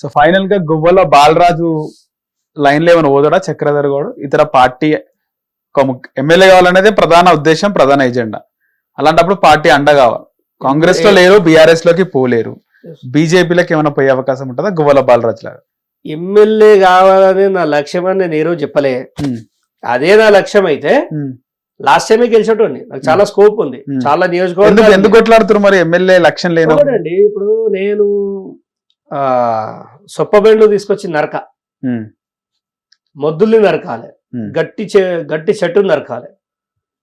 So ఫైనల్గా గువ్వల బాలరాజు లైన్లో ఏమైనా ఓదడా చక్రధర్ గౌడ్ ఇతర పార్టీ ఒక ఎమ్మెల్యే కావాలనేది ప్రధాన ఉద్దేశం ప్రధాన ఎజెండా. అలాంటప్పుడు పార్టీ అండ కావాలి. కాంగ్రెస్లో లేరు బీఆర్ఎస్లోకి పోలేరు బీజేపీలోకి ఏమైనా పోయే అవకాశం ఉంటుందా? గువ్వల బాలరాజు లాగా. ఎమ్మెల్యే కావాలని నా లక్ష్యం అని నేను ఏ రోజు చెప్పలే అదే నా లక్ష్యం అయితే. లాస్ట్ టైమే గెలిచేటోని నాకు చాలా స్కోప్ ఉంది. చాలా నియోజకవర్గం ఎందుకు కొట్లాడుతున్నారు మరి? ఎమ్మెల్యే లక్ష్యం చూడండి ఇప్పుడు నేను సొప్పబెండ్లు తీసుకొచ్చి నరక. మొద్దుల్ని నరకాలి. గట్టి గట్టి చెట్టుని నరకాలి.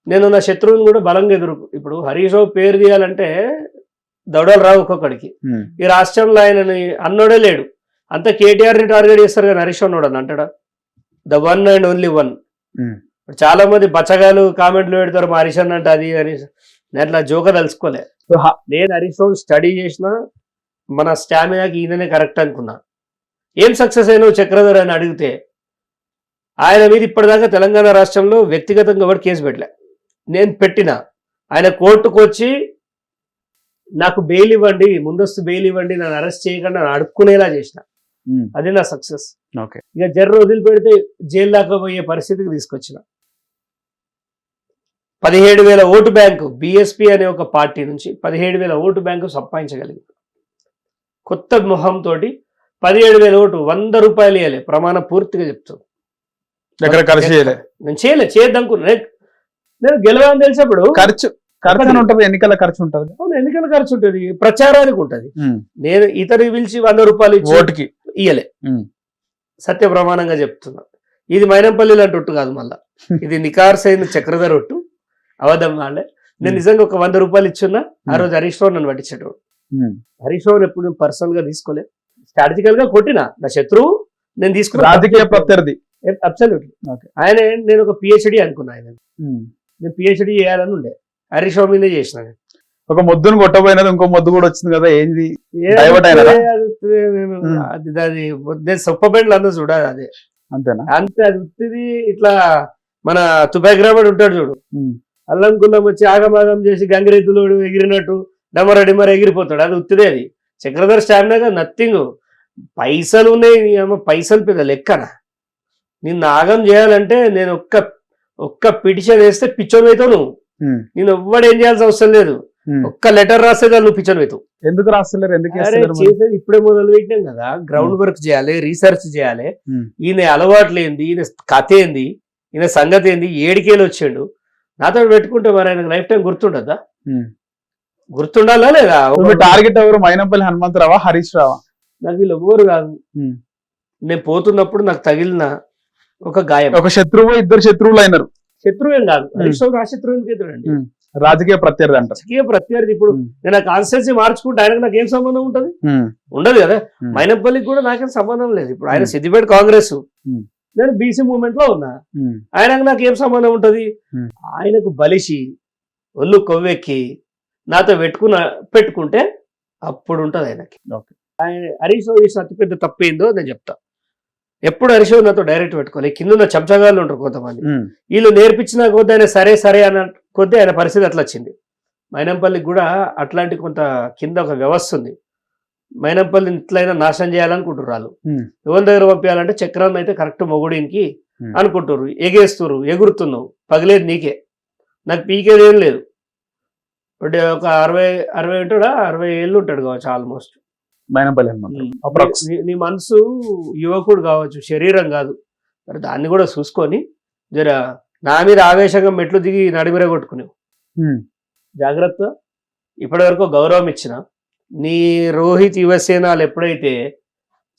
నేను నా శత్రువుని కూడా బలంగా ఎదురు ఇప్పుడు హరీష్ రావు పేరు తీయాలంటే దౌడలు రావు ఒక్కొక్కడికి. ఈ రాష్ట్రంలో ఆయనని అన్నోడే లేడు. అంతా కేటీఆర్ని టార్గెట్ చేస్తారు కానీ హరీష్ రావు అని అంటాడా? The one and only one. చాలా మంది బచ్చగాలు కామెంట్లు పెడతారు మా హరీష్ అన్న అంటే అది అని నేను అట్లా జోక తలుచుకోలే. నేను హరీష్ స్టడీ చేసిన మన స్టామినాకి ఈయననే కరెక్ట్ అనుకున్నా. ఏం సక్సెస్ అయినా చక్రధర్ అని అడిగితే ఆయన మీద ఇప్పటిదాకా తెలంగాణ రాష్ట్రంలో వ్యక్తిగతంగా ఎవరు కేసు పెట్టలే. నేను పెట్టిన. ఆయన కోర్టుకు వచ్చి నాకు బెయిల్ ఇవ్వండి ముందస్తు బెయిల్ ఇవ్వండి నన్ను అరెస్ట్ చేయకుండా నన్ను అడుక్కునేలా చేసిన. అది నా సక్సెస్. ఓకే. ఇక జర్ర వదిలిపెడితే జైలు దాకా పోయే పరిస్థితికి తీసుకొచ్చిన. పదిహేడు వేల ఓటు బ్యాంకు బిఎస్పి అనే ఒక పార్టీ నుంచి పదిహేడు వేల ఓటు బ్యాంకు సంపాదించగలిగింది. కొత్త మొహంతో పదిహేడు వేల ఓటు వంద రూపాయలు ఇవ్వాలి ప్రమాణ పూర్తిగా చెప్తాను ఖర్చు చేయలే? నేను చేయలే చేద్దనుకున్నా నేను- నేను గెలవని తెలిసినప్పుడు ఖర్చు ఖర్చు. ఉంటది ఎన్నికల ఖర్చు ఉంటది. అవును, ఎన్నికల ఖర్చు ఉంటుంది. ప్రచారానికి ఉంటుంది. నేను ఇతరుని పిలిచి వంద రూపాయలు ఓటుకి. ఇయ్యలే. సత్య ప్రమాణంగా చెప్తున్నా. ఇది మైనంపల్లి లాంటి ఒట్టు కాదు మళ్ళా. ఇది నికార్సైన చక్రధర ఒట్టు. అబద్ధం కాలే. నేను. నిజంగా ఒక వంద రూపాయలు ఇచ్చున్నా. ఆ. రోజు హరీష్ రావు నన్ను పట్టించేటోడు. హరీష్ రావు ఎప్పుడు పర్సనల్గా తీసుకోలే. స్ట్రాటజికల్గా కొట్టిన. నా శత్రువు నేను తీసుకున్న రాజకీయ ప్రత్యర్థి. అబ్సల్యూట్లీ. ఆయన నేను ఒక పిహెచ్డి అనుకున్నా ఆయన. ఉమ్. నేను పిహెచ్డి చేయాలని ఉండే. హరీష్ రావు మీదే చేసిన. ఒక మొద్దును కొట్టబోయినది ఇంకో మొద్దు కూడా వచ్చింది కదా ఏంది? నేను- Hmm. నేను సొప్పబెండ్లు అందరూ చూడాలి అదే. అంతేనా? అంతే అది ఉత్తిది ఇట్లా మన తుబాగ్రామడ్ ఉంటాడు చూడు. అల్లం కుల్లం వచ్చి ఆగమాగం చేసి గంగిరెద్దులోడు ఎగిరినట్టు. డమర డిమర ఎగిరిపోతాడు. అది ఉత్తిదే అది చక్రధర్ స్టామినాగా నథింగ్ పైసలు ఉన్నాయి పైసలు పెద్ద లెక్కన. నిన్ను ఆగం చేయాలంటే నేను ఒక్క ఒక్క పిటిషన్ వేస్తే పిచ్చోని అవుతావు నువ్వు. నేను ఎవ్వడు ఏం చేయాల్సిన అవసరం లేదు. ఒక్క లెటర్ రాస్తే నువ్వు పిచ్చోని అవుతావు. ఎందుకు రాస్తలేరు? ఎందుకు మరి? చేసేది ఇప్పుడే మొదలు పెట్టినాం కదా గ్రౌండ్ వర్క్ చేయాలి రీసెర్చ్ చేయాలి. ఈయన అలవాట్లు ఏంది? ఈయన కథ ఏంది? ఈయన సంగతి ఏంది? ఏడికేలు వచ్చిండు. నాతో పెట్టుకుంటే మరి ఆయనకు లైఫ్ టైం గుర్తుండదా. గుర్తుండాలా లేదా? టార్గెట్ ఎవరు? మైనంపల్లి హనుమంతరావా హరీష్ రావా? నాకు వీళ్ళు ఎవ్వరు కాదు. నేను పోతున్నప్పుడు నాకు తగిలిన ఒక గాయం. ఒక శత్రువు ఇద్దరు శత్రువులు అయినారు. శత్రువు ఏం కాదు. హరీష్ రావు నా శత్రువు. రాజకీయ ప్రత్యర్థి అంటారు. రాజకీయ ప్రత్యర్థి ఇప్పుడు. నేను ఆ కాన్స్టెన్సీ మార్చుకుంటే ఆయనకు నాకు ఏం సంబంధం ఉంటది? ఉండదు కదా. మైనపల్లికి కూడా నాకేం సంబంధం లేదు. ఇప్పుడు ఆయన. సిద్దిపేట కాంగ్రెస్. నేను బీసీ మూవ్మెంట్లో ఉన్నా. ఆయనకు నాకు ఏం సంబంధం ఉంటది. ఆయనకు బలిసి ఒళ్ళు కొవ్వెక్కి నాతో పెట్టుకున్న పెట్టుకుంటే అప్పుడు ఉంటది ఆయనకి హరీష్ రావు చేసిన అతిపెద్ద తప్పు ఏందో నేను చెప్తా. ఎప్పుడు హరీష్ నాతో డైరెక్ట్ పెట్టుకోవాలి. కింద ఉన్న చెంచగాళ్ళు ఉంటారు కొంతమంది. వీళ్ళు నేర్పించిన కొద్ది ఆయన సరే సరే అన్న కొద్ది ఆయన పరిస్థితి అట్లా వచ్చింది మైనంపల్లికి కూడా అట్లాంటి కొంత కింద ఒక వ్యవస్థ ఉంది. మైనంపల్లిని ఇట్లయినా నాశనం చేయాలనుకుంటారు వాళ్ళు. ఎవరి దగ్గర పంపించాలంటే చక్రాన్ని అయితే కరెక్ట్ మొగుడికి. అనుకుంటారు ఎగేస్తురు ఎగురుతున్నావు పగిలేదు నీకే. నాకు పీకేది ఏం లేదు. అంటే ఒక అరవై అరవై ఉంటాడా అరవై ఏళ్ళు ఉంటాడు కావచ్చు ఆల్మోస్ట్. నీ- మనసు యువకుడు కావచ్చు శరీరం కాదు. మరి దాన్ని కూడా చూసుకొని జర నా మీద ఆవేశంగా మెట్లు దిగి నడిమిర కొట్టుకునేవు జాగ్రత్త. ఇప్పటివరకు గౌరవం ఇచ్చిన నీ రోహిత్ యువసేనాలు ఎప్పుడైతే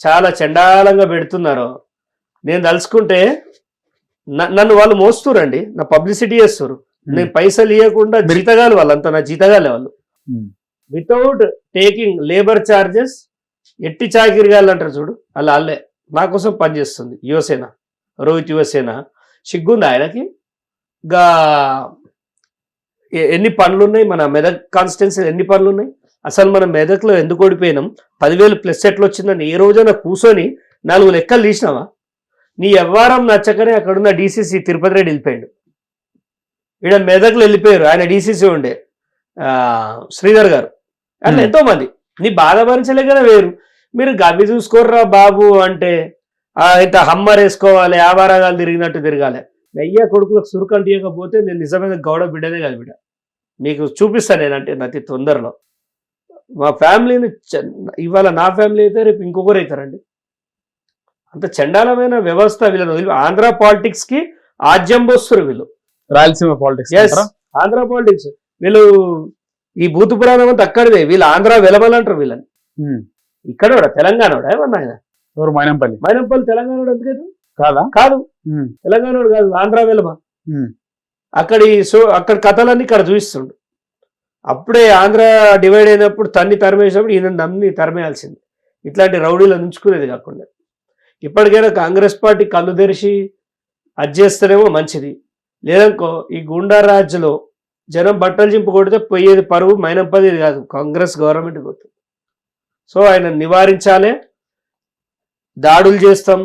చాలా చండాలంగా పెడుతున్నారో నేను తలుచుకుంటే నన్ను వాళ్ళు మోస్తురండి. నా పబ్లిసిటీ చేస్తారు నేను పైసలు ఇవ్వకుండా జీతగాలు వాళ్ళంతా నా జీతగాలే వాళ్ళు. వితౌట్ టేకింగ్ లేబర్ చార్జెస్ ఎట్టి చాకిరిగాళ్ళు అంటారు చూడు అలా అల్లే నా కోసం పనిచేస్తుంది యువసేన రోహిత్ యువసేన సిగ్గుంది ఆయనకి? గా ఎన్ని పనులు ఉన్నాయి మన మెదక్ కాన్స్టిట్యున్సీ ఎన్ని పనులు ఉన్నాయి అసలు మన మెదక్లో ఎందుకు ఓడిపోయినాం? పదివేలు ప్లస్ ఎట్లా వచ్చిందని ఏ రోజైనా కూర్చొని నాలుగు లెక్కలు తీసినావా? నీ వ్యవహారం నచ్చకనే అక్కడున్న డీసీసీ తిరుపతి రెడ్డి వెళ్ళిపోయాడు. ఈడ మెదక్లో వెళ్ళిపోయారు. ఆయన డీసీసీ ఉండే. శ్రీధర్ గారు. అట్లా. ఎంతో మంది నీ బాధ భరించలేకనే వేరు. మీరు గవి చూసుకోర్రా బాబు అంటే ఇంత హమ్మర్ వేసుకోవాలి ఆవారాగాలు తిరిగినట్టు తిరగాలి. అయ్యా కొడుకులకు సురుకలు తీయకపోతే నేను నిజమైన గౌడ బిడ్డనే కాదు బిడ్డ. మీకు చూపిస్తాను నేనంటే అతి తొందరలో. మా ఫ్యామిలీని ఇవాళ నా ఫ్యామిలీ అయితే రేపు ఇంకొకరు అవుతారండి. అంత చండాలమైన వ్యవస్థ వీళ్ళని వదిలి ఆంధ్ర పాలిటిక్స్కి ఆజ్యం పోస్తారు వీళ్ళు. రాయలసీమ పాలిటిక్స్ ఆంధ్ర పాలిటిక్స్ వీళ్ళు ఈ భూత పురాణం అంతా అక్కడిదే. వీళ్ళు ఆంధ్ర వెలమలంటారు వీళ్ళని. ఇక్కడ కూడా తెలంగాణ ఏమన్నా ఆయన? ఎవరు? మైనంపల్లి. మైనంపల్లి తెలంగాణ ఎందుకైతే కాదా? కాదు. తెలంగాణ కాదు. ఆంధ్ర వెలమ అక్కడి సో అక్కడ కథలన్నీ ఇక్కడ చూపిస్తుండు. అప్పుడే ఆంధ్ర డివైడ్ అయినప్పుడు తన్ని తరిమేసినప్పుడు ఈయన నమ్మి తరిమేయాల్సింది. ఇట్లాంటి రౌడీలను ఉంచుకునేది కాకుండా. ఇప్పటికైనా కాంగ్రెస్ పార్టీ కళ్ళు తెరిచి అది చేస్తేనేమో మంచిది. లేదనుకో ఈ గుండా రాజ్యలో జనం బట్టలు చింపు కొడితే పోయేది పరువు మైనప్పది కాదు. కాంగ్రెస్ గవర్నమెంట్ పోతుంది. సో ఆయన నివారించాలి. దాడులు చేస్తాం.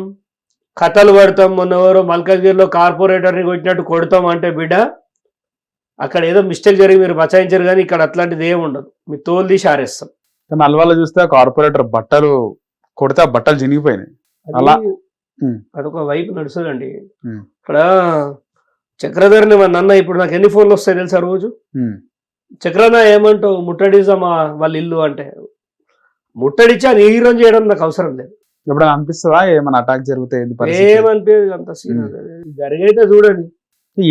కథలు పడతాం. మొన్న ఎవరో మల్కాజ్గిరిలో కార్పొరేటర్ని కొట్టినట్టు కొడతాం అంటే బిడ్డ అక్కడ ఏదో మిస్టేక్ జరిగి మీరు బచాయించారు కానీ ఇక్కడ అట్లాంటిది ఏమి ఉండదు. మీ తోలు తీసి ఆరేస్తాం. కానీ అల్వాలో చూస్తే కార్పొరేటర్ బట్టలు కొడితే బట్టలు చినిగిపోయినాయి అలా. అదొక వైపు నడుస్తుందండి. ఇక్కడ చక్రధర్ని మా నాన్న ఇప్పుడు నాకు ఎన్ని ఫోన్లు వస్తాయి తెలుసా రోజు? చక్రన్న ఏమంటావు? ముట్టడిజమా వాళ్ళ ఇల్లు అంటే. ముట్టడిచ్చా నీరం చేయడం నాకు అవసరం లేదు. ఎప్పుడైనా అనిపిస్తుందా? ఏమైనా అటాక్ జరిగితే? ఏమనిపించదు అంత సీన్. జరిగైతే చూడండి.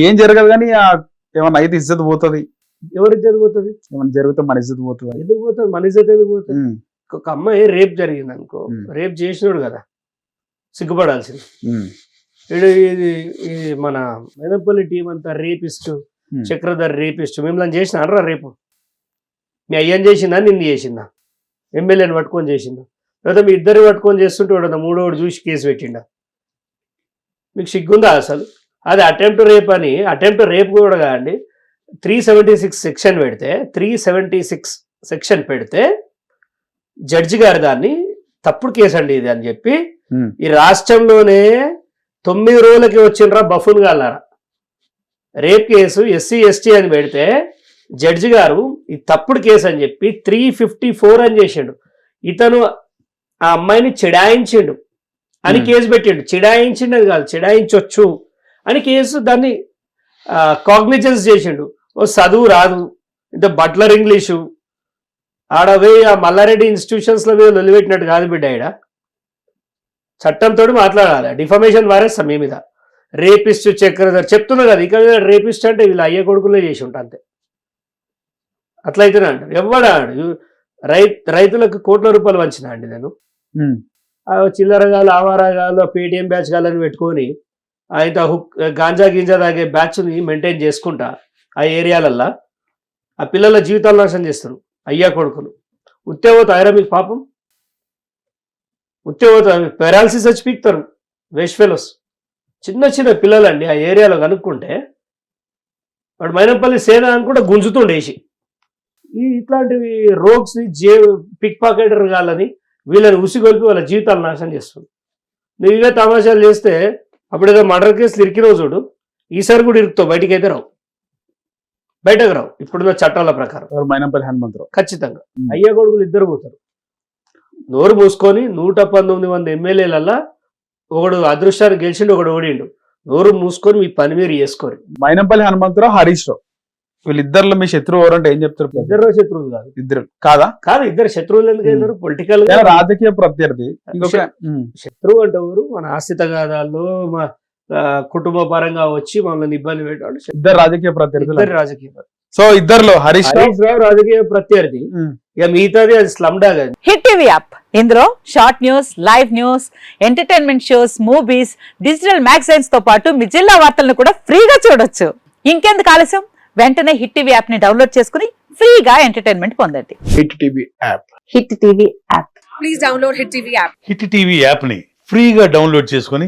ఏం జరగదు కానీ ఏమన్నా అయితే ఇజ్జత్ పోతుంది. ఎవరికి జరిగిపోతుంది ఏమైనా జరిగితే మన ఇజ్జత్ పోతుంది. ఎందుకు పోతుంది? మన ఇజ్జత్ ఎందుకు పోతుంది? ఒక అమ్మాయి రేప్ జరిగింది అనుకో. రేప్ చేసినాడు కదా. సిగ్గుపడాల్సింది. ఇది మన మెదపల్లి టీం అంతా రేపిస్ట్ ఉమ్. చక్రధర్ రేపిస్ట్ మిమ్మల్ని చేసిన అనరా రేపు? మీ అయ్యని చేసిందా నిన్ను చేసిందా? ఎమ్మెల్యేని పట్టుకొని చేసిందా? లేదా మీ ఇద్దరు పట్టుకొని చేస్తుంటే వాడు మూడోడు చూసి కేసు పెట్టిండా? మీకు సిగ్గుందా అసలు? అది అటెంప్ట్ రేప్ అని అటెంప్ట్ రేప్ కూడా కాదండి. త్రీ సెవెంటీ సిక్స్ సెక్షన్ పెడితే త్రీ సెవెంటీ సిక్స్ సెక్షన్ పెడితే జడ్జి గారు దాన్ని తప్పుడు కేసు అండి ఇది అని చెప్పి ఉమ్, ఈ రాష్ట్రంలోనే తొమ్మిది రోజులకి వచ్చిండ్రా బఫున్ గాలారా రేప్ కేసు ఎస్సీ ఎస్టీ అని పెడితే జడ్జి గారు ఈ తప్పుడు కేసు అని చెప్పి త్రీ ఫిఫ్టీ ఫోర్ అని చేసిండు. ఇతను ఆ అమ్మాయిని చిడాయించిండు అని. కేసు పెట్టిండు. చిడాయించిండు అని కాదు చిడాయించొచ్చు అని కేసు దాన్ని కాగ్నిజెన్స్ చేసిండు. ఓ చదువు రాదు ఇంత బట్లర్ ఇంగ్లీషు. ఆడవే ఆ మల్లారెడ్డి ఇన్స్టిట్యూషన్స్లో మీద నిలబెట్టినట్టు కాదు బిడ్డ ఈడ. చట్టంతో మాట్లాడాలి. డిఫమేషన్ వారేస్తాం మీ మీద. రేపిస్ట్ చక్రధర్ చెప్తున్నా కదా ఇక రేపిస్ట్ అంటే వీళ్ళు అయ్యే కొడుకులే చేసి ఉంటా అంతే. అట్లయితేనే అంటారు. ఎవడాడు రై రైతులకు కోట్ల రూపాయలు వంచిన అండి నేను? చిల్లరగాలు ఆవారాగాలు పేటిఎం బ్యాచ్ గాలని పెట్టుకొని అయితే హుక్ గాంజా గింజా తాగే బ్యాచ్ని మెయింటైన్ చేసుకుంటా ఆ ఏరియాలల్లా. ఆ పిల్లల జీవితాలు నాశనం చేస్తారు. అయ్యా కొడుకులు. ఉత్తేవత ఆయరా మీకు పాపం. ఉత్తేవత పెరాలసిస్ వచ్చి పీక్తారు. వేస్ట్ ఫెలోస్ చిన్న చిన్న పిల్లలండి ఆ ఏరియాలో కనుక్కుంటే వాడు మైనంపల్లి సేన అనుకుంటే గుంజుతుండేసి ఈ ఇట్లాంటివి రోగ్స్ జే పిక్ పాకెటర్ గాలని వీళ్ళని ఉసిగొల్పి వాళ్ళ జీవితాలు నాశనం చేస్తుంది. నువ్వు ఇవే తమాషాలు చేస్తే అప్పుడు ఏదో మర్డర్ కేసులు ఇరికినావు చూడు ఈసారి కూడా ఇరుకుతావు బయటికి అయితే రావు. బయటకు రావు. ఇప్పుడున్న చట్టాల ప్రకారం. మైనంపల్లి హనుమంతరావు. ఖచ్చితంగా. అయ్య కొడుకులు ఇద్దరు పోతారు. నోరు మూసుకొని నూట పంతొమ్మిది మంది ఎమ్మెల్యేలల్లా ఒకడు అదృష్టాన్ని గెలిచిండు ఒకడు ఓడిండు. నోరు మూసుకొని మీ పని మీరు చేసుకోరు. మైనంపల్లి హనుమంతరావు హరీష్ రావు. వీళ్ళిద్దరిలో మీ శత్రువు ఎవరంటే ఏం చెప్తారు? ఇద్దరు శత్రువులు కాదు. ఇద్దరు. కాదా? కాదు ఇద్దరు శత్రువులు ఎందుకు అయినారు? పొలిటికల్ ఏదో రాజకీయ ప్రత్యర్థి. శత్రువు అంటే ఎవరు? మన ఆస్తితగాదాల్లో మా కుటుంబ పరంగా వచ్చి మమ్మల్ని ఇబ్బంది పెట్టాడు ఇద్దరు రాజకీయ ప్రత్యర్థులు. ఇద్దరు రాజకీయ సో ఇద్దరులో హరీష్ రావు. హరీష్ రావు రాజకీయ ప్రత్యర్థి. ఇక మిగతాది అది స్లమ్ డాగ్ అది. Hit TV app. ఇందులో short news live news entertainment shows movies digital మ్యాగజైన్స్తో పాటు మీ జిల్లా వార్తలను కూడా ఫ్రీగా చూడొచ్చు. ఇంకెందుకు ఆలస్యం? వెంటనే హిట్ టీవీ యాప్ని డౌన్లోడ్ చేసుకుని ఫ్రీగా ఎంటర్టైన్మెంట్ పొందండి. Hit TV app. Hit TV app. Please download Hit TV app. Hit TV యాప్ని ఫ్రీగా డౌన్లోడ్ చేసుకొని